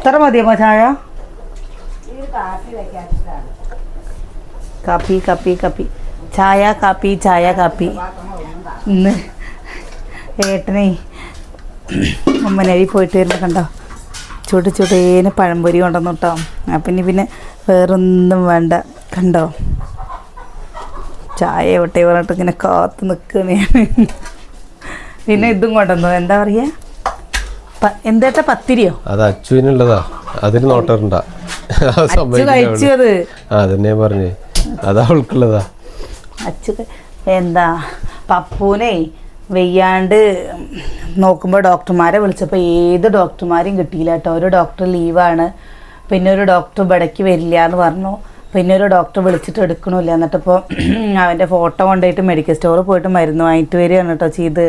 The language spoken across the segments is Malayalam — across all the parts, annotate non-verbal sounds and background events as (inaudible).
ഇത്ര മതിയോ ചായ? കാപ്പി കാപ്പി കാപ്പി ചായ കാപ്പി ചായ കാപ്പി. ഇന്ന് ഏട്ടനെ ഉമ്മനരി പോയിട്ട് വരുമ്പോൾ കണ്ടോ? ചുട് ചുടേന് പഴംപൊരി കൊണ്ടുവന്നു കേട്ടോ. അപ്പം ഇനി പിന്നെ വേറൊന്നും വേണ്ട. കണ്ടോ? ചായ വിട്ടേ പറഞ്ഞിട്ട് ഇങ്ങനെ കാത്ത് നിൽക്കണേ പിന്നെ ഇതും കൊണ്ടുവന്നു. എന്താ പറയുക എന്തേട്ടാ പത്തിരിയോ? അത് അച്ചുവിനുള്ളതാ. അതിന് നോട്ടറുണ്ട. അതന്നെ പറഞ്ഞേ. അതാ അവൾക്കുള്ളതാ. അച്ചു എന്താ പപ്പൂനെ വെയ്യാണ്ട് നോക്കുമ്പോൾ ഡോക്ടർമാരെ വിളിച്ചപ്പോൾ ഏത് ഡോക്ടർമാരെയും കിട്ടിയില്ല കേട്ടോ ഒരു ഡോക്ടർ ലീവാണ്. പിന്നെ ഒരു ഡോക്ടർ ഇവിടേക്ക് വരില്ല എന്ന് പറഞ്ഞു. പിന്നെ ഒരു ഡോക്ടർ വിളിച്ചിട്ട് എടുക്കണില്ല. എന്നിട്ടിപ്പോൾ അവന്റെ ഫോട്ടോ കൊണ്ടുപോയിട്ട് മെഡിക്കൽ സ്റ്റോറിൽ പോയിട്ട് മരുന്ന് വാങ്ങിയിട്ട് വരികയാണ് കേട്ടോ ചെയ്ത്.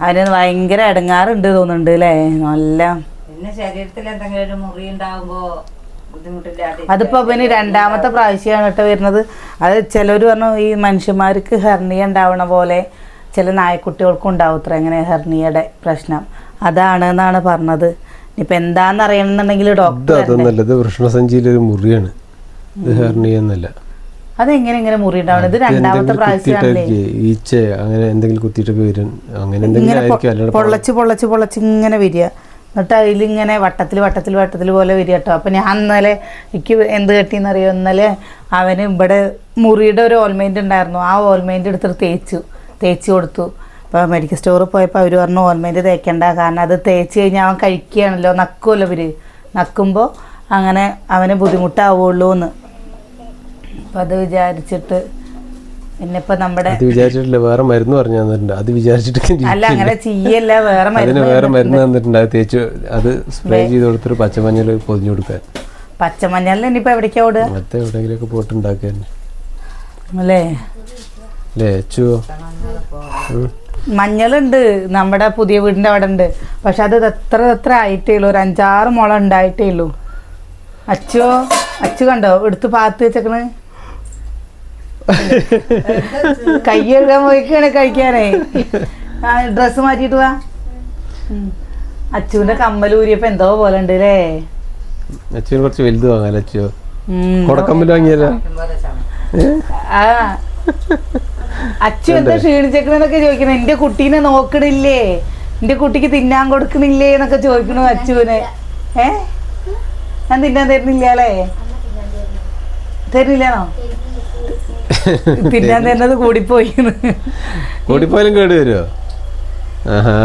അവന് ഭയങ്കര ഇടങ്ങാറുണ്ട് തോന്നുന്നുണ്ട് അല്ലേ നല്ല. പിന്നെ ശരീരത്തിൽ എന്തെങ്കിലും ഒരു മുറി ഉണ്ടാകുമ്പോ അതിപ്പോ അവന് രണ്ടാമത്തെ പ്രാവശ്യമാണ് കേട്ടോ വരുന്നത്. അത് ചിലർ പറഞ്ഞു ഈ മനുഷ്യന്മാർക്ക് ഹെർണിയ ഉണ്ടാവണ പോലെ ചില നായക്കുട്ടികൾക്കും ഉണ്ടാവും അത്ര എങ്ങനെ ഹെർണിയയുടെ പ്രശ്നം. അതാണ് എന്നാണ് പറഞ്ഞത്. ഇനിയിപ്പോൾ എന്താന്ന് അറിയണമെന്നുണ്ടെങ്കിൽ ഡോക്ടർ അതൊന്നല്ല ഇത് വൃഷ്ണസഞ്ചിയിലെ ഒരു മുറിയാണ്. ഇത് ഹെർണിയെന്നല്ല അതെങ്ങനെ ഇങ്ങനെ മുറി ഉണ്ടാവണം ഇത് രണ്ടാമത്തെ പ്രാവശ്യമാണല്ലേ ഈച്ച അങ്ങനെ എന്തെങ്കിലും കുത്തിയിട്ട് വരും. അങ്ങനെ എന്തെങ്കിലും ആയിരിക്കും പൊള്ളച്ച് പൊള്ളച്ച് പൊള്ളച്ച് ഇങ്ങനെ വരിക. എന്നിട്ട് അതിലിങ്ങനെ വട്ടത്തിൽ വട്ടത്തിൽ വട്ടത്തിൽ പോലെ വരിക കേട്ടോ. അപ്പം ഞാൻ ഇന്നലെ എനിക്ക് എന്ത് കെട്ടിയെന്നറിയോ? ഇന്നലെ അവന് ഇവിടെ മുറിയുടെ ഒരു ഓൾമെന്റ് ഉണ്ടായിരുന്നു. ആ ഓൾമെന്റ് എടുത്തിട്ട് തേച്ചു. തേച്ച് കൊടുത്തു. അപ്പോൾ മെഡിക്കൽ സ്റ്റോറിൽ പോയപ്പോൾ അവർ പറഞ്ഞു ഓൾമെന്റ് തേക്കണ്ട. കാരണം അത് തേച്ച് കഴിഞ്ഞാൽ അവൻ കഴിക്കുകയാണല്ലോ. നക്കുമല്ലോ ഇവർ നക്കുമ്പോൾ അങ്ങനെ അവന് ബുദ്ധിമുട്ടാവുള്ളൂ എന്ന് അപ്പം അത് വിചാരിച്ചിട്ട് പിന്നെ ഇപ്പം നമ്മുടെ അത് വിചാരിച്ചിട്ടില്ല വേറെ മരുന്ന് പറഞ്ഞു തന്നിട്ടുണ്ട്. അത് വിചാരിച്ചിട്ട് അല്ല അങ്ങനെ ചെയ്യല്ല വേറെ അതിന് മരുന്ന് വേറെ മരുന്ന് തന്നിട്ടുണ്ട്. അത് തേച്ച് അത് സ്പ്രേ ചെയ്ത് കൊടുത്തൊരു പച്ചമഞ്ഞൾ പൊതിഞ്ഞു കൊടുക്കാൻ. പച്ചമഞ്ഞളിൽ ഇനിയിപ്പോ എവിടേക്കാ ഓടുക മറ്റേ എവിടെയെങ്കിലൊക്കെ പോയിട്ട് ഉണ്ടാക്കാൻ അല്ലേ? അച്ചു? മഞ്ഞളുണ്ട്. നമ്മുടെ പുതിയ വീടിന്റെ അവിടെ ഉണ്ട്. പക്ഷെ അത് എത്ര എത്ര ആയിട്ടേ ഉള്ളൂ ഒരു അഞ്ചാറ് മുള ഉണ്ടായിട്ടേ ഉള്ളൂ അച്ചോ അച്ചു കണ്ടോ? എടുത്ത് പാത്ത് വെച്ചേക്കണ്. കൈ കഴുകാൻ പോയിക്കാണ് കഴിക്കാനേ. ഡ്രസ് മാറ്റിട്ട് വാ. അച്ചുവിന്റെ കമ്മൽ ഊരിയപ്പോ എന്തോ പോലെ ഉണ്ട് അല്ലേ അച്ചുവിന് കുറച്ച് വലുത് വാങ്ങാൻ അച്ചു. ഉം. കൊടക്കമ്പിൽ വാങ്ങിയല്ലോ അച്ചു എന്താ ക്ഷീണിച്ചേക്കണെന്നൊക്കെ ചോദിക്കണ. എന്റെ കുട്ടീനെ നോക്കണില്ലേ? എന്റെ കുട്ടിക്ക് തിന്നാൻ കൊടുക്കണില്ലേ? എന്നൊക്കെ ചോദിക്കണു അച്ചുവിനെ. ഏ? ഞാൻ തിന്നാൻ തരുന്നില്ല അല്ലേ തരുന്നില്ലാണോ (laughs) തിന്നാൻ കൂടിപ്പോയി. കൂടിപ്പോയാലും കേട് വരുമോ ആഹാ.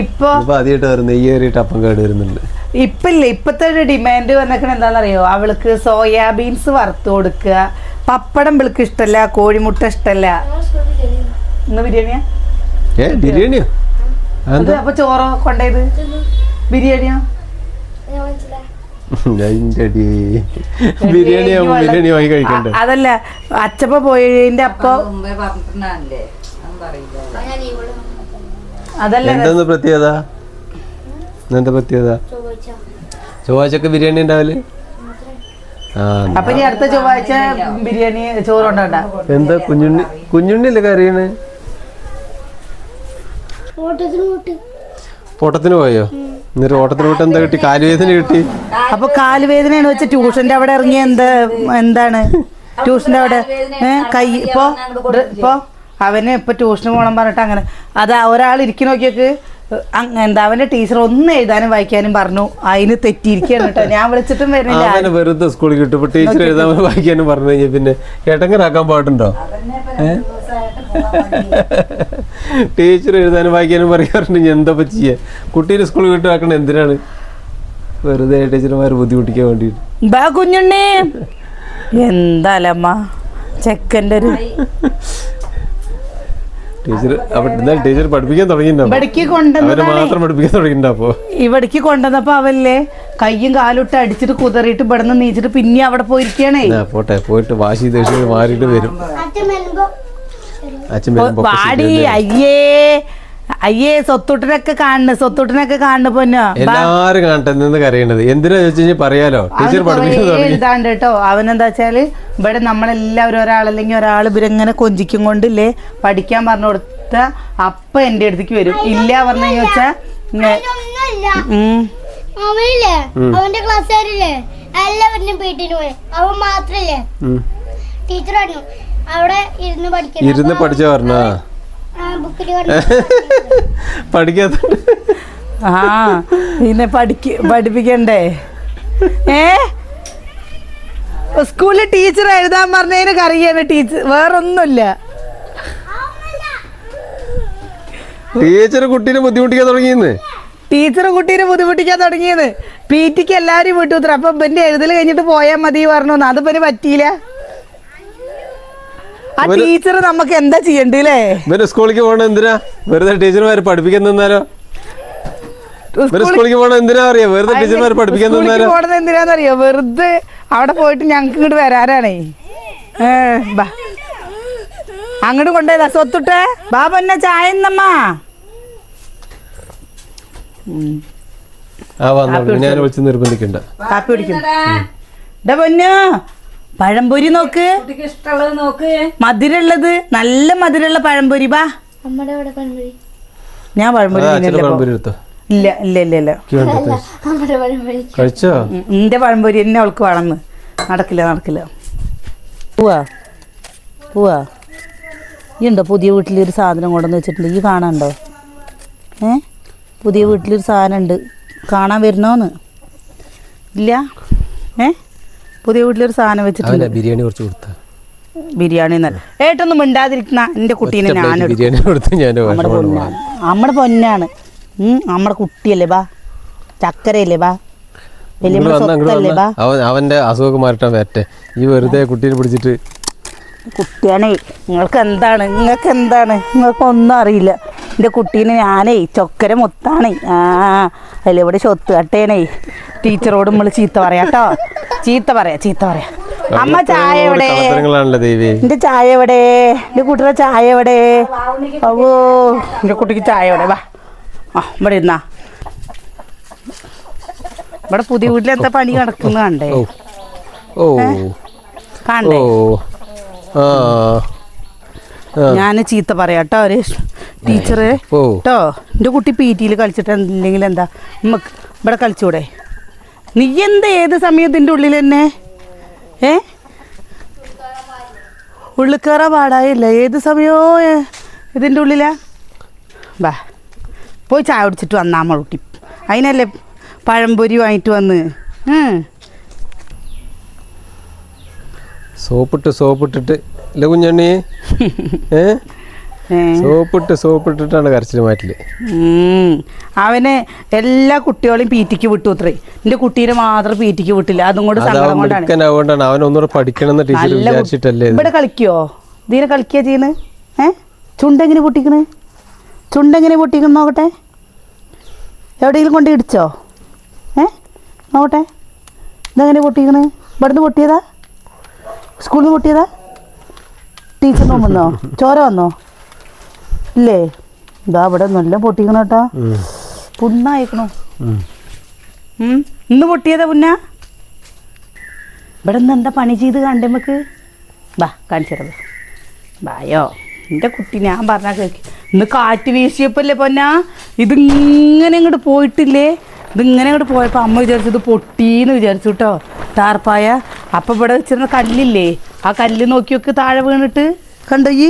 ഇപ്പൊ ആദ്യമായിട്ട് അപ്പം കേട് വരുന്നുണ്ട്. ഇപ്പില്ലേ ഇപ്പത്തെ ഒരു ഡിമാൻഡ് വന്നേക്കണ എന്താണെന്നറിയോ? അവൾക്ക് സോയാബീൻസ് വറുത്ത് കൊടുക്കുക. പപ്പടം വിളിക്ക് ഇഷ്ടല്ല കോഴിമുട്ട ഇഷ്ടല്ല. ഇന്ന് ബിരിയാണിയാ? ഏ ബിരിയാണിയോ? അപ്പൊ ചോറോ കൊണ്ടേത് ബിരിയാണിയോ? (laughs) ബിരിയാണി ബിരിയാണി വാങ്ങി കഴിക്കണ്ടേ? അതല്ല അച്ചപ്പ പോയതിന്റെ അപ്പ അതല്ല എന്താന്ന് പ്രത്യേകത? എന്താ പ്രത്യേകത? ചൊവ്വാഴ്ചക്ക് ബിരിയാണി ഉണ്ടാവൽ? ആ അപ്പൊ ഇനി അടുത്ത ചൊവ്വാഴ്ച ബിരിയാണി ചോറുണ്ടോണ്ട എന്താ കുഞ്ഞുണ്ണി കുഞ്ഞുണ്ണിയല്ലേ കറിയണ്? ഓട്ടത്തിന് പോയോ? എന്നിട്ട് ഓട്ടത്തിന് എന്താ കിട്ടി? കാലുവേദന കിട്ടി. അപ്പൊ കാലുവേദനയാണ് വെച്ച് ട്യൂഷന്റെ അവിടെ ഇറങ്ങിയ എന്താ എന്താണ്? ട്യൂഷന്റെ അവിടെ കൈ ഇപ്പൊ ഇപ്പൊ അവന് ഇപ്പൊ ട്യൂഷന് പോകണം പറഞ്ഞിട്ട് അങ്ങനെ. അത് ഒരാൾ ഇരിക്കുന്ന നോക്കിയൊക്കെ. എന്താ അവന്റെ ടീച്ചർ ഒന്ന് എഴുതാനും വായിക്കാനും പറഞ്ഞു. അതിന് തെറ്റിയിരിക്കുകയാണ് കേട്ടോ. ഞാൻ വിളിച്ചിട്ടും വരുന്നില്ല. അവനെ വെറുതെ സ്കൂളിൽ കിട്ടും. ടീച്ചർ എഴുതാൻ വായിക്കാനും പറഞ്ഞു കഴിഞ്ഞാൽ പിന്നെ ഏട്ടങ്ങനാക്കാൻ പാടുണ്ടോ? (laughs) ടീച്ചർ എഴുതാനും വായിക്കാനും പറയാറുണ്ട് എന്താ പറ്റിയ ചെയ്യാ? കുട്ടീനെ സ്കൂളിൽ വിട്ടു ആക്കണ എന്തിനാണ്? വെറുതെ ടീച്ചർമാർ ബുദ്ധിമുട്ടിക്കാൻ വേണ്ടിയിട്ട്. ബാ കുഞ്ഞുണ്ണേ. എന്താലമ്മ ചെക്കന്റെ ഒരു ടീച്ചർ ടീച്ചർ പഠിപ്പിക്കാൻ തുടങ്ങിയിട്ടുണ്ടാവും ഇവിടേക്ക് കൊണ്ടുവന്നപ്പോ അവല്ലേ കയ്യും കാലിട്ട് അടിച്ചിട്ട് കുതറിയിട്ട് ഇവിടെ നിന്ന് നീച്ചിട്ട് പിന്നെ അവിടെ പോയിരിക്കണേ. പോട്ടെ പോയിട്ട് വാശി ദേഷ്യം മാറിയിട്ട് വരും. ശരിയല്ലേ? അയ്യേ. അയ്യേ സ്വത്തുട്ടനൊക്കെ കാണുന്നു സ്വത്തുട്ടനൊക്കെ കാണുന്നു പൊന്നോ. എല്ലാരും കാണട്ടെ നിന്ന് കരയണത് എന്തിനാ ചോദിച്ചു പറയാലോ? ടീച്ചർ എഴുതാണ്ട് കേട്ടോ. അവനെന്താ വെച്ചാൽ ഇവിടെ നമ്മളെല്ലാവരും ഒരാളല്ലെങ്കിൽ ഒരാൾ ഇവരെങ്ങനെ കൊഞ്ചിക്കും കൊണ്ടില്ലേ? പഠിക്കാൻ പറഞ്ഞു കൊടുത്ത അപ്പ എന്റെ അടുത്തേക്ക് വരും. ഇല്ല പറഞ്ഞു വെച്ചാ അവന്റെ ക്ലാസ്സുകാരില്ലേ എല്ലാവരും പീട്ടിന് പോയി. അവൻ മാത്രല്ലേ? ടീച്ചർ പറഞ്ഞു അവിടെ ഇരുന്ന് പഠിക്കണം ഇരുന്ന് പഠിച്ച പറഞ്ഞാ? (laughs) പഠിക്കാത്ത ആ പിന്നെ പഠിക്ക പഠിപ്പിക്കണ്ടേ? ഏ? സ്കൂളിൽ ടീച്ചർ എഴുതാൻ പറഞ്ഞതിന് കറിയാണ് ടീച്ചർ വേറൊന്നുമില്ല. ടീച്ചർ കുട്ടീനെ ബുദ്ധിമുട്ടിക്കാൻ തുടങ്ങിയെന്ന്? ടീച്ചർ കുട്ടീനെ ബുദ്ധിമുട്ടിക്കാൻ തുടങ്ങിയത് പി ടിക്ക് എല്ലാവരും വിട്ടുത്ര അപ്പൊ ഇവന്റെ എഴുതൽ കഴിഞ്ഞിട്ട് പോയാൽ മതി പറഞ്ഞു അത് പിന്നെ പറ്റിയില്ല. ആ ടീച്ചർ നമുക്ക് എന്താ ചെയ്യണ്ടേ ഇവർ സ്കൂളിലേക്ക് പോകണ എന്തിനാ? വെറുതെ ടീച്ചർമാര് പഠിപ്പിക്കാൻ നിന്നാലോ? സ്കൂളിലേക്ക് പോകണ എന്തിനാ അറിയാ? വെറുതെ ടീച്ചർമാര് പഠിപ്പിക്കാൻ നിന്നാലോ? പോണത് എന്തിനാന്നറിയോ വെറുതെ അവിടെ പോയിട്ട് ഞങ്ങക്ക് ഇങ്ങോട്ട് വരാനാണേ. അങ്ങോട്ട് കൊണ്ടുപോയതാ സ്വത്തുട്ടെ. ബാബ എന്നെ ചായ എന്നമ്മ ആ വന്നോളൂ ഞാൻ വിളിച്ച് നിർബന്ധിക്കണ്ട. കാപ്പി കുടിക്കും. പൊന്നു. പഴംപൊരി നോക്ക്. കുട്ടിക്ക് ഇഷ്ടമുള്ളത് നോക്ക്. മധുരമുള്ളത്. നല്ല മധുരമുള്ള പഴംപൊരി ബാ നമ്മുടെ അവിടെ പഴംപൊരി. ഞാൻ പഴംപൊരി തിന്നില്ല. ഇല്ല ഇല്ല ഇല്ല ഇല്ല. കഴിച്ചോ. എന്റെ പഴംപൊരി. എന്നെ അവൾക്ക് വളർന്ന്. നടക്കില്ല നടക്കില്ല. പോവാ. പോവാ. ഈ ഉണ്ടോ പുതിയ വീട്ടിലൊരു സാധനം കൊണ്ടുവന്ന് വെച്ചിട്ടുണ്ട്. ഈ കാണാനുണ്ടോ? ഏ? പുതിയ വീട്ടിലൊരു സാധനം ഉണ്ട് കാണാൻ വരണോന്ന് ഇല്ല? ഏ? പുതിയ വീട്ടിലൊരു സാധനം വെച്ചിട്ടുണ്ട്. ബിരിയാണി കുറച്ച് കൊടുത്ത. ബിരിയാണി ഏട്ടൊന്നും മിണ്ടാതിരിക്കുന്ന എന്റെ കുട്ടീനെ ഞാൻ നമ്മുടെ പൊന്നാണ്. നമ്മുടെ പൊന്നാണ്. നമ്മുടെ കുട്ടിയല്ലേ ബാ. ചക്കരയല്ലേ ബാ. അവന്റെ അസുഖം മാറ്റാൻ വരട്ടെ. ഈ വെറുതെ കുട്ടീനെ പിടിച്ചിട്ട് കുട്ടിയാണേ നിങ്ങൾക്ക് എന്താണ്? നിങ്ങൾക്ക് എന്താണ്? നിങ്ങൾക്ക് ഒന്നും അറിയില്ല. എന്റെ കുട്ടീനെ ഞാനേ ചൊക്കര മൊത്താണേ. ആ അതിൽ ഇവിടെ ചൊത്ത് കട്ടേനേ. ടീച്ചറോട് നമ്മൾ ചീത്ത പറയാം കേട്ടോ. ചീത്ത പറയാ ചീത്ത പറയാ. അമ്മ ചായ എവിടെ? എന്റെ ചായ എവിടെ? എന്റെ കുട്ടിയുടെ ചായ എവിടെ? ഓ എന്റെ കുട്ടിക്ക് ചായ എവിടെ? വാ. ആ ഇവിടെ ഇരുന്നാ. ഇവിടെ പുതിയ വീട്ടിൽ എന്താ പണി കിടക്കുന്ന കണ്ടേ? ഓ കണ്ടേ. ഞാൻ ചീത്ത പറയാട്ടോ ഒരു ടീച്ചറ് കേട്ടോ എന്റെ കുട്ടി പി ടിയിൽ കളിച്ചിട്ടില്ലെങ്കിൽ എന്താ നമുക്ക് ഇവിടെ കളിച്ചൂടെ? നീ എന്താ ഏത് സമയത്തിന്റെ ഉള്ളിൽ തന്നെ? ഏ? ഉള്ളിൽ കയറാൻ പാടായില്ല? ഏത് സമയോ ഇതിന്റെ ഉള്ളിലാ? ബാ പോയി ചായ കുടിച്ചിട്ട് വന്നാ മുട്ടി അതിനല്ലേ പഴംപൊരി വാങ്ങിട്ട് വന്ന്. സോപ്പിട്ട് സോപ്പിട്ടിട്ട്. ഇല്ല കുഞ്ഞണ്ണി. (laughs) ഏ? സോപ്പിട്ട് സോപ്പിട്ടിട്ടാണ് കരച്ചിൽ മാറ്റൽ. അവനെ എല്ലാ കുട്ടികളെയും പീറ്റിക്ക് വിട്ടു അത്രേ. എന്റെ കുട്ടീനെ മാത്രം പീറ്റിക്ക് വിട്ടില്ല. അതും കൊണ്ട് അതാവും സങ്കടം കൊണ്ടാണ്. മിടുക്കനാവോണ്ടാണ്. അവൻ ഒന്നുകൂടെ പഠിക്കണം ടീച്ചർ. വിചാരിച്ചിട്ടല്ലേ? ഇവിടെ കളിക്കോ? ഇതിനെ കളിക്കുക ചെയ്യുന്നത് ഏ? ചുണ്ടെങ്ങനെ പൊട്ടിക്കണ്? ചുണ്ടെങ്ങനെ പൊട്ടിക്കണം നോക്കട്ടെ? എവിടെയെങ്കിലും കൊണ്ട് ഇടിച്ചോ? ഏ? നോക്കട്ടെ. ഇതെങ്ങനെ പൊട്ടിക്കണ്? ഇവിടുന്ന് പൊട്ടിയതാ? സ്കൂളിൽ നിന്ന് പൊട്ടിയതാ? ടീച്ചറിന് വന്നോ ചോര വന്നോ? ഇല്ലേ? ഇതാ ഇവിടെ നല്ല പൊട്ടിക്കണം കേട്ടാ പുണ്ണായിക്കണു. ഇന്ന് പൊട്ടിയതാ പുന്ന ഇവിടെ നിന്ന് എന്താ പണി ചെയ്ത് കണ്ടേ നമുക്ക് ബാ കാണിച്ചത് ബായോ എന്റെ കുട്ടി ഞാൻ പറഞ്ഞാൽ കേൾക്കി ഇന്ന് കാറ്റ് വീശിയപ്പോല്ലേ പൊന്ന? ഇതിങ്ങനെ ഇങ്ങോട്ട് പോയിട്ടില്ലേ? ഇതിങ്ങനെ ഇങ്ങോട്ട് പോയപ്പോൾ അമ്മ വിചാരിച്ചു ഇത് പൊട്ടീന്ന് വിചാരിച്ചു കേട്ടോ ടാർപ്പായ. അപ്പം ഇവിടെ വെച്ചിരുന്ന കല്ലില്ലേ? ആ കല്ല് നോക്കി നോക്ക് താഴെ വീണിട്ട്. കണ്ടോ ഈ?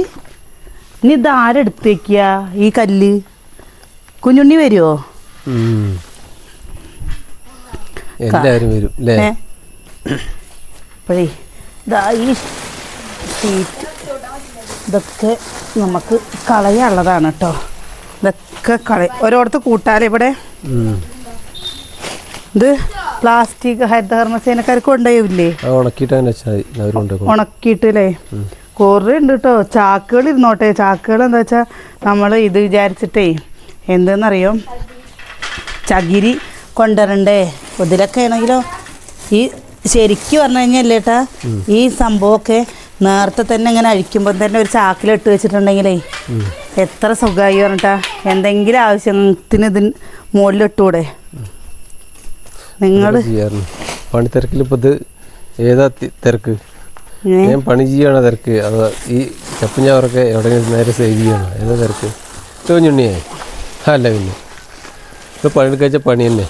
ഇനി ഇത് ആരെടുത്ത് വെക്കുക ഈ കല്ല്? കുഞ്ഞുണ്ണി വരുമോ. എല്ലാവരും വരും അല്ലേ ഏ? അപ്പോഴേ ഇതാ ഈ ഷീറ്റ് ഇതൊക്കെ നമുക്ക് കളയാനുള്ളതാണ് കേട്ടോ. ഇതൊക്കെ കള ഒരോടത്ത് കൂട്ടാലേ ഇവിടെ. ഇത് പ്ലാസ്റ്റിക് ഹരിതകർമ്മസേനക്കാർക്ക് കൊണ്ടുപോയില്ലേ? അത് ഉണക്കിയിട്ട് ഉണക്കിയിട്ടില്ലേ കുറേ ഉണ്ട് കേട്ടോ ചാക്കുകൾ ഇരുന്നോട്ടെ ചാക്കുകൾ എന്താ വെച്ചാൽ നമ്മൾ ഇത് വിചാരിച്ചിട്ടേ എന്തെന്നറിയോ? ചകിരി കൊണ്ടുവരണ്ടേ ഇതിലൊക്കെ ആണെങ്കിലോ ഈ ശരിക്കും പറഞ്ഞു കഴിഞ്ഞാൽ ഏട്ടാ? ഈ സംഭവമൊക്കെ നേരത്തെ തന്നെ ഇങ്ങനെ അഴിക്കുമ്പോൾ തന്നെ ഒരു ചാക്കിലിട്ട് വെച്ചിട്ടുണ്ടെങ്കിലേ എത്ര സുഖമായി പറഞ്ഞിട്ടാ. എന്തെങ്കിലും ആവശ്യത്തിന് ഇതിന് മുകളിലിട്ടൂടെ. നിങ്ങൾ ചെയ്യാറുണ്ട്. പണി തിരക്കിൽ ഇപ്പോൾ ഇത് ഏതാ തിരക്ക്? ഞാൻ പണി ചെയ്യണ തിരക്ക്. അത് ഈ ചപ്പഞ്ഞാവറൊക്കെ എവിടെയെങ്കിലും നേരെ സേവ് ചെയ്യണം? ഏതാ തിരക്ക്? തോന്നുണ്ണിയേ അല്ല പിന്നെ. ഇത് പണിയെടുക്കാച്ച പണി തന്നെ.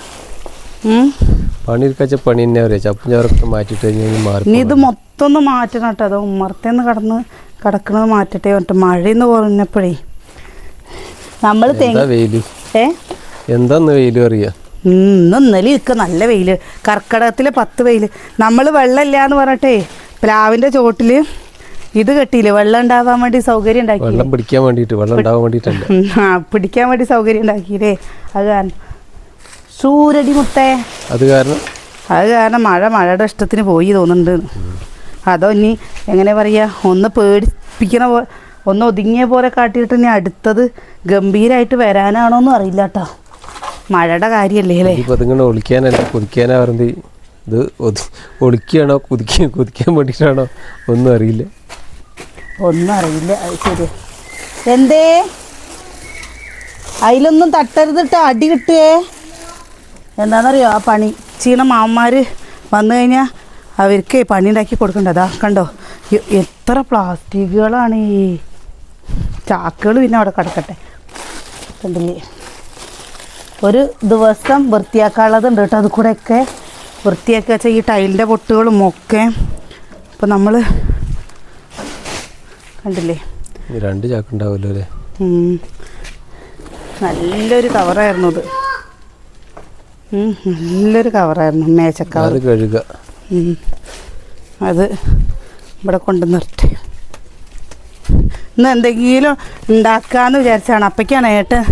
പണിയെടുക്കാച്ച പണി തന്നെ അവരെ. ചപ്പഞ്ഞാവറൊക്കെ മാറ്റിട്ട് കഴിഞ്ഞാൽ മാറി ഇത് മൊത്തം ഒന്ന് മാറ്റണം കേട്ടോ. അത് ഉമ്മറത്തേന്ന് കടന്ന് കിടക്കണത് മാറ്റട്ടെ പറഞ്ഞിട്ട് മഴയെന്ന് പറഞ്ഞപ്പോഴേ. നമ്മൾ വെയിൽ? ഏ? എന്താന്ന് വെയിൽ അറിയാ? ഇന്ന് ഇന്നലെ ഇരിക്കുക നല്ല വെയിൽ. കർക്കിടകത്തിലെ പത്ത് വെയിൽ. നമ്മൾ വെള്ളമില്ല എന്ന് പറഞ്ഞിട്ടേ പ്ലാവിന്റെ ചോട്ടിൽ ഇത് കെട്ടിയില്ലേ? വെള്ളം ഉണ്ടാവാൻ വേണ്ടി സൗകര്യം ഉണ്ടാക്കി. വെള്ളം പിടിക്കാൻ വേണ്ടിയിട്ട് വെള്ളം ഉണ്ടാവാൻ വേണ്ടിയിട്ടല്ല. (laughs) ആ പിടിക്കാൻ വേണ്ടി സൗകര്യം ഉണ്ടാക്കിയില്ലേ? അത് കാരണം. സൂരടി മുത്തേ. അത് കാരണം? അത് കാരണം മഴ മഴയുടെ ഇഷ്ടത്തിന് പോയി തോന്നുന്നുണ്ട്. അതോ ഇനി എങ്ങനെ പറയാ? ഒന്ന് പേടിപ്പിക്കണ പോ ഒന്ന് ഒതുങ്ങിയ പോലെ കാട്ടിയിട്ട് ഇനി അടുത്തത് ഗംഭീരമായിട്ട് വരാനാണോന്നും അറിയില്ല കേട്ടോ മഴയുടെ കാര്യമല്ലേ ഒളിക്കാനല്ല കുതിക്കാനാ പറയുന്നത് ഇത് ഒളിക്കുകയാണോ കുതിക്കാൻ കുതിക്കാൻ വേണ്ടിയിട്ടാണോ ഒന്നും അറിയില്ല. ഒന്നും അറിയില്ല. ശരി. എന്തേ? അതിലൊന്നും തട്ടരുതിട്ട് അടി കിട്ടുകേ എന്താണെന്നറിയോ? ആ പണി. ചീണ മാമന്മാർ വന്നു കഴിഞ്ഞാൽ അവർക്ക് പണി ഉണ്ടാക്കി കൊടുക്കണ്ടതാ കണ്ടോ? എത്ര പ്ലാസ്റ്റിക്കുകളാണ് ഈ ചാക്കുകൾ പിന്നെ അവിടെ കിടക്കട്ടെ. കണ്ടില്ലേ? ഒരു ദിവസം വൃത്തിയാക്കാനുള്ളതുണ്ട് കേട്ടോ അത് കൂടെയൊക്കെ വൃത്തിയാക്കി വെച്ചാൽ ഈ ടൈലിന്റെ പൊട്ടുകളും ഒക്കെ അപ്പോൾ നമ്മൾ കണ്ടില്ലേ? രണ്ട് ചാക്കുണ്ടാവുമല്ലോ അല്ലേ. നല്ലൊരു കവറായിരുന്നു അത്. നല്ലൊരു കവറായിരുന്നു മേച്ചക്കവർ ഉം. അത് ഇവിടെ കൊണ്ട് നിർത്തി. ഇന്ന് എന്തെങ്കിലും ഉണ്ടാക്കാന്ന് വിചാരിച്ചാണ്. അപ്പയ്ക്കാണ് ഏട്ടൻ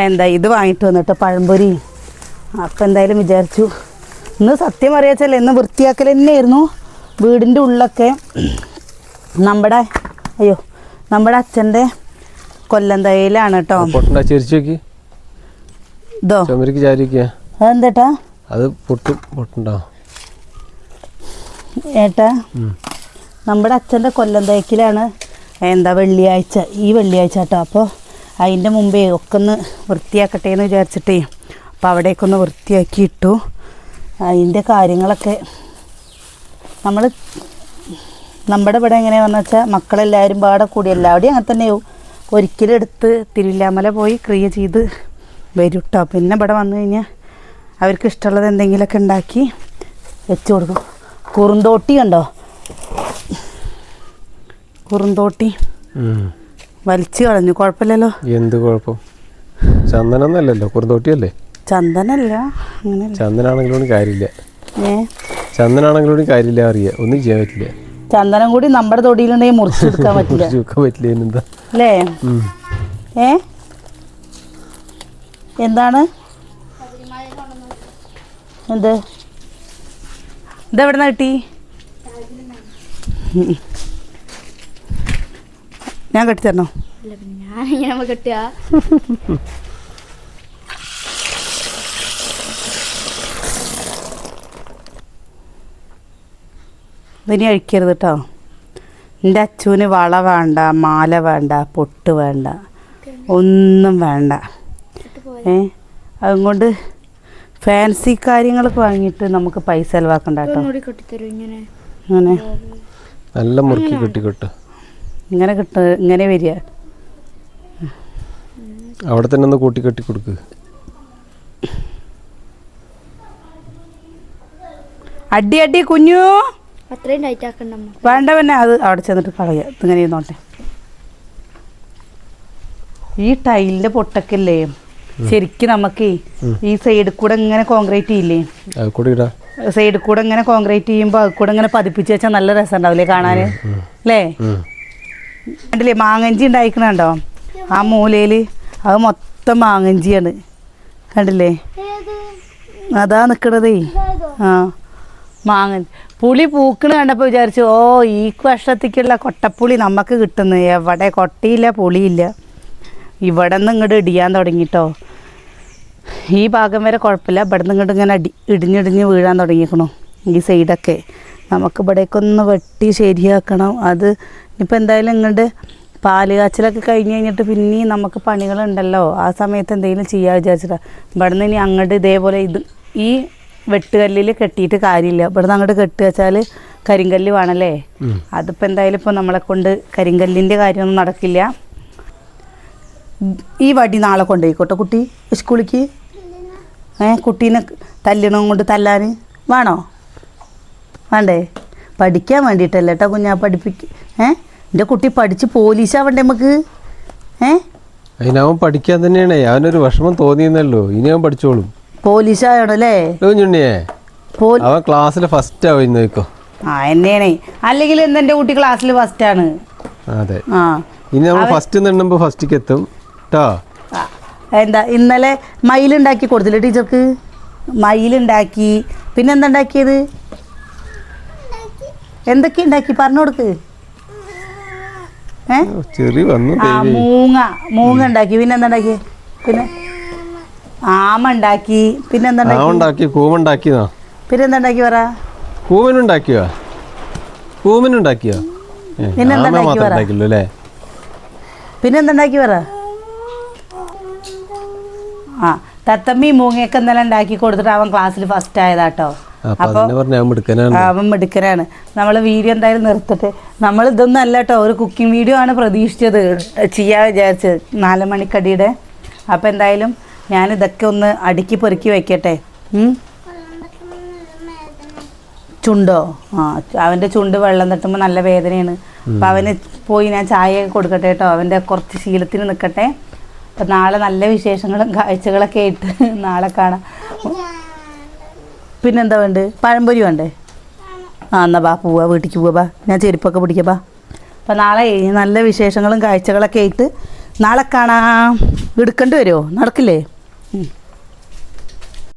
എന്താ ഇത് വാങ്ങിയിട്ട് വന്നിട്ട് പഴംപൊരി. അപ്പം എന്തായാലും വിചാരിച്ചു ഇന്ന് സത്യം അറിയാച്ചല്ലേ ഇന്ന് വൃത്തിയാക്കൽ തന്നെയായിരുന്നു വീടിന്റെ ഉള്ളൊക്കെ നമ്മുടെ അയ്യോ നമ്മുടെ അച്ഛന്റെ കൊല്ലം തയ്യലാണ് കേട്ടോ. ഇതോ. അതെന്തേട്ടാ? അത് പൊട്ടും പൊട്ടുണ്ടോ? ഏട്ടാ നമ്മുടെ അച്ഛന്റെ കൊല്ലം തേക്കിലാണ് എന്താ വെള്ളിയാഴ്ച ഈ വെള്ളിയാഴ്ച കേട്ടോ. അപ്പോൾ അതിന്റെ മുമ്പേ ഒക്കെ ഒന്ന് വൃത്തിയാക്കട്ടെ എന്ന് വിചാരിച്ചിട്ടേ അപ്പോൾ അവിടേക്കൊന്ന് വൃത്തിയാക്കി ഇട്ടു അതിന്റെ കാര്യങ്ങളൊക്കെ നമ്മൾ നമ്മുടെ ഇവിടെ എങ്ങനെയാണെന്ന് വെച്ചാൽ മക്കളെല്ലാവരും പാടെ കൂടി എല്ലാവരുടെയും അങ്ങനെ തന്നെയാവും. ഒരിക്കലും എടുത്ത് തിരുവില്ലാമല പോയി ക്രിയ ചെയ്ത് വരും കേട്ടോ പിന്നെ ഇവിടെ വന്നു കഴിഞ്ഞാൽ അവർക്ക് ഇഷ്ടമുള്ളത് എന്തെങ്കിലുമൊക്കെ ഉണ്ടാക്കി വെച്ച് കൊടുക്കും. കുറുന്തോട്ടി കണ്ടോ? കുറുന്തോട്ടി. വലിച്ചു കളഞ്ഞു. കുഴപ്പമില്ലല്ലോ? എന്ത് കുഴപ്പം? ചന്ദനൊന്നല്ലല്ലോ? കുറുന്തോട്ടിയല്ലേ? ചന്ദനല്ല ചന്ദനാണെങ്കിലും കാര്യമില്ല. ഏ? ചന്ദനാണെങ്കിലോട് കാര്യമില്ല അറിയാം. ഒന്നും ചെയ്യാൻ പറ്റില്ല. ചന്ദനം കൂടി നമ്മുടെ തൊടിയിലുണ്ടെങ്കിൽ മുറിച്ചെടുക്കാൻ (laughs) പറ്റില്ല. ചുക്കാൻ പറ്റില്ല അല്ലേ? ഏ? എന്താണ്? എന്ത്? ഇതെവിടെ നിന്ന് കിട്ടി. ഞാൻ കെട്ടിത്തരണോ? ഞാൻ കിട്ടുക? (laughs) ഇതിനി അഴിക്കരുത് കേട്ടോ എന്റെ അച്ഛന് വള വേണ്ട മാല വേണ്ട പൊട്ട് വേണ്ട ഒന്നും വേണ്ട. ഏ? അതുകൊണ്ട് ഫാൻസി കാര്യങ്ങളൊക്കെ വാങ്ങിയിട്ട് നമുക്ക് പൈസ ചിലവാക്കണ്ട കേട്ടോ അങ്ങനെ നല്ല മുറുക്കി കെട്ടിക്കൊട്ട് ഇങ്ങനെ കിട്ട ഇങ്ങനെ വരിക. അവിടെ തന്നെ ഒന്ന് കൂട്ടി കെട്ടി കൊടുക്ക്. അടി അടി കുഞ്ഞു. അത്രയും ടൈറ്റ് ആക്കണ്ട വേണ്ട പിന്നെ അത് അവിടെ ചെന്നിട്ട് കളയുക ഇങ്ങനെ നോട്ടെ ഈ ടൈലിന്റെ പൊട്ടക്കല്ലേ? ശരിക്ക് നമുക്ക് ഈ സൈഡിൽ കൂടെ ഇങ്ങനെ കോൺക്രീറ്റ് ചെയ്യില്ലേ സൈഡ് കൂടി ഇടാ. സൈഡിൽ കൂടെ ഇങ്ങനെ കോൺക്രീറ്റ് ചെയ്യുമ്പോൾ അത് കൂടെ ഇങ്ങനെ പതിപ്പിച്ച് വെച്ചാൽ നല്ല രസം ഉണ്ടാവില്ലേ കാണാൻ അല്ലേ. കണ്ടില്ലേ മാങ്ങഞ്ചി ഉണ്ടായിക്കണുണ്ടോ? ആ മൂലയിൽ അത് മൊത്തം മാങ്ങഞ്ചിയാണ്. കണ്ടില്ലേ? അതാ നിൽക്കണതേ ആ. മാങ്ങ. പുളി പൂക്കണ കണ്ടപ്പോൾ വിചാരിച്ചു ഓ ഈ വർഷത്തേക്കുള്ള കൊട്ടപ്പുളി നമുക്ക് കിട്ടുന്നു. എവിടെ കൊട്ടിയില്ല പുളിയില്ല. ഇവിടെ നിന്ന് ഇങ്ങോട്ട് ഇടിയാൻ തുടങ്ങിട്ടോ. ഈ ഭാഗം വരെ കുഴപ്പമില്ല ഇവിടെ നിന്ന് ഇങ്ങോട്ട് ഇങ്ങനെ അടി ഇടിഞ്ഞിടിഞ്ഞ് വീഴാൻ തുടങ്ങിക്കണു ഈ സൈഡൊക്കെ. നമുക്ക് ഇവിടേക്കൊന്ന് വെട്ടി ശരിയാക്കണം. അത് ഇപ്പം എന്തായാലും ഇങ്ങോട്ട് പാൽ കാച്ചിലൊക്കെ കഴിഞ്ഞ് കഴിഞ്ഞിട്ട് പിന്നെയും നമുക്ക് പണികളുണ്ടല്ലോ. ആ സമയത്ത് എന്തെങ്കിലും ചെയ്യാൻ വിചാരിച്ചിട്ടാണ് ഇവിടെ നിന്ന് ഇനി അങ്ങോട്ട് ഇതേപോലെ ഇത് ഈ വെട്ടുകല്ലിൽ കെട്ടിയിട്ട് കാര്യമില്ല. ഇവിടെ നിന്ന് അങ്ങോട്ട് കെട്ടി വെച്ചാൽ കരിങ്കല്ല് വേണമല്ലേ. അതിപ്പോൾ എന്തായാലും ഇപ്പോൾ നമ്മളെ കൊണ്ട് കരിങ്കല്ലിന്റെ കാര്യമൊന്നും നടക്കില്ല. ഈ വടി നാളെ കൊണ്ടുപോയിക്കോട്ടെ കുട്ടി സ്കൂളിക്ക്? ഏ കുട്ടീനെ തല്ലണം കൊണ്ട് തല്ലാൻ വേണോ? വേണ്ടേ? പഠിക്കാൻ വേണ്ടിയിട്ടല്ലേ കേട്ടോ കുഞ്ഞാ പഠിപ്പിക്ക് ഏ? എന്റെ കുട്ടി പഠിച്ച് പോലീസാവണ്ടേ നമുക്ക്? ഏ? അതിനവൻ പഠിക്കാൻ തന്നെയാണേ. അവനൊരു വിഷമം തോന്നിയെന്നല്ലോ ഇനി അവൻ പഠിച്ചോളും. പോലീസാവണല്ലേ ചുണ്ണിയേ അവൻ ക്ലാസ്സിൽ ഫസ്റ്റ് ആവും നോക്കോ ആ എന്നെയാണേ. അല്ലെങ്കിൽ ഇന്ന് എന്റെ കുട്ടി ക്ലാസ്സിൽ ആണ്. അതെ. ആ. ഇനി നമ്മൾ ഫസ്റ്റ് നിന്നുമ്പോൾ ഫസ്റ്റിക്ക് എത്തും. കേട്ടോ എന്താ ഇന്നലെ മയിലുണ്ടാക്കി കൊടുത്തില്ലേ ടീച്ചർക്ക്? മയിലുണ്ടാക്കി പിന്നെ എന്താ ഉണ്ടാക്കിയത്? എന്തൊക്കെ ഉണ്ടാക്കി? പറഞ്ഞു കൊടുക്ക്. ഏ? മൂങ്ങ. മൂങ്ങ ഉണ്ടാക്കി. പിന്നെ എന്താ ഉണ്ടാക്കി പിന്നെ ആമ ഉണ്ടാക്കി പിന്നെ എന്താ ആ ഉണ്ടാക്കി ഉണ്ടാക്കി കൂമുണ്ടാക്കിയതാ പിന്നെ എന്താ ഉണ്ടാക്കി പറ പിന്നെന്താ ആമ ഉണ്ടാക്കി മാത്രം പറ? അല്ലേ? പിന്നെ പറ? ആ തത്തമ്മി മൂങ്ങയൊക്കെ ഇന്നലെ ഉണ്ടാക്കി കൊടുത്തിട്ട് അവൻ ക്ലാസ്സിൽ ഫസ്റ്റ് ആയതാട്ടോ. അപ്പൊ അവൻ മിടുക്കനാണ്. നമ്മൾ വീഡിയോ എന്തായാലും നിർത്തിട്ട് നമ്മൾ ഇതൊന്നും അല്ല കേട്ടോ ഒരു കുക്കിംഗ് വീഡിയോ ആണ് പ്രതീക്ഷിച്ചത് ചെയ്യാൻ വിചാരിച്ചത്. നാല് മണിക്കടിയുടെ. അപ്പം എന്തായാലും ഞാൻ ഇതൊക്കെ ഒന്ന് അടുക്കി പെറുക്കി വെക്കട്ടെ. ചുണ്ടോ? ആ അവന്റെ ചുണ്ട് വെള്ളം തട്ടുമ്പോൾ നല്ല വേദനയാണ്. അപ്പം അവന് പോയി ഞാൻ ചായ കൊടുക്കട്ടെ കേട്ടോ. അവന്റെ കുറച്ച് ശീലത്തിന് നിൽക്കട്ടെ അപ്പം നാളെ നല്ല വിശേഷങ്ങളും കാഴ്ചകളൊക്കെ ആയിട്ട് (laughs) നാളെ കാണാം. പിന്നെന്താ വേണ്ടത് പഴംപൊരി വേണ്ടേ? ആ എന്നാ ബാ പോവാ വീട്ടിലേക്ക് പോവാ ബാ. ഞാൻ ചെരുപ്പൊക്കെ പിടിക്കാം ബാ. അപ്പം നാളെ നല്ല വിശേഷങ്ങളും കാഴ്ചകളൊക്കെ ആയിട്ട് നാളെ കാണാം. എടുക്കേണ്ടി വരുമോ നടക്കില്ലേ?